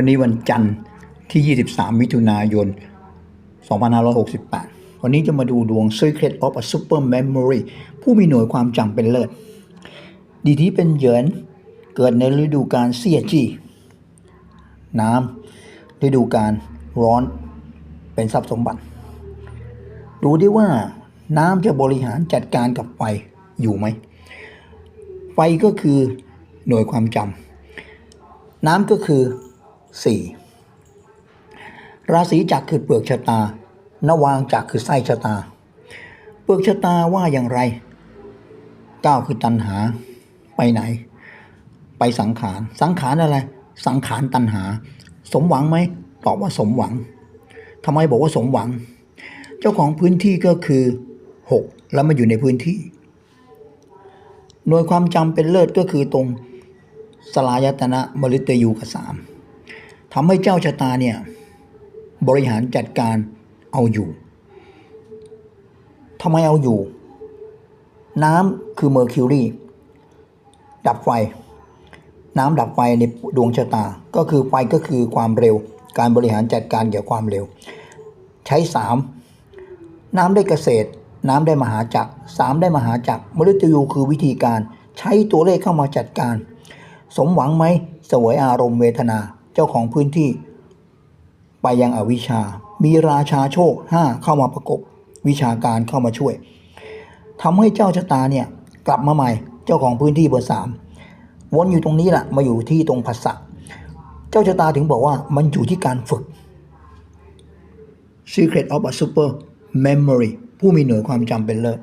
วันนี้วันจันทร์ที่ 23 มิถุนายน 2568 วันนี้จะมาดูดวง Secret of a Super Memory ผู้มีหน่วยความจำเป็นเลิศ ดีที่เป็นเหยิน เกิดในฤดูกาลเสียจี น้ำฤดูกาลร้อนเป็นทรัพย์สมบัติ ดูดิว่าน้ำจะบริหารจัดการกับไฟอยู่ไหม ไฟก็คือหน่วยความจำน้ำก็คือ 4 ราศีจักรคือเปลือกชะตา นวางจักรคือไส้ชะตา เปลือกชะตาว่าอย่างไรก้าคือตัณหาไปไหน ไปสังขาร สังขารอะไร สังขารตัณหา สมหวังไหมตอบว่าสมหวังทำไมบอกว่าสมหวัง เจ้าของพื้นที่ก็คือ 6 แล้วมาอยู่ในพื้นที่ หน่วยความจำเป็นเลิศก็คือตรงสลายตนะมฤตยูกับสาม ทำให้เจ้าชะตาเนี่ยบริหารจัดการเอาอยู่ทำไมเอาอยู่ น้ำคือเมอร์คิวรีดับไฟ น้ำดับไฟในดวงชะตา ก็คือไฟก็คือความเร็ว การบริหารจัดการเกี่ยวกับความเร็ว ใช้สามน้ำได้เกษตร น้ำได้มหาจักรสามได้มหาจักรมฤตยูคือวิธีการ ใช้ตัวเลขเข้ามาจัดการ สมหวังไหมสวยอารมณ์เวทนา จ้าของพื้นที่ ไปยังอวิชา มีราชาโชคห้าเข้ามาประกบ วิชาการเข้ามาช่วยทำให้เจ้าชะตาเนี่ยกลับมาใหม่ เจ้าของพื้นที่เบอร์สามวนอยู่ตรงนี้แหละมาอยู่ที่ตรงภาษะเจ้าชะตาถึงบอกว่ามันอยู่ที่การฝึก Secret of a Super Memory ผู้มีหน่วยความจำเป็นเลิศ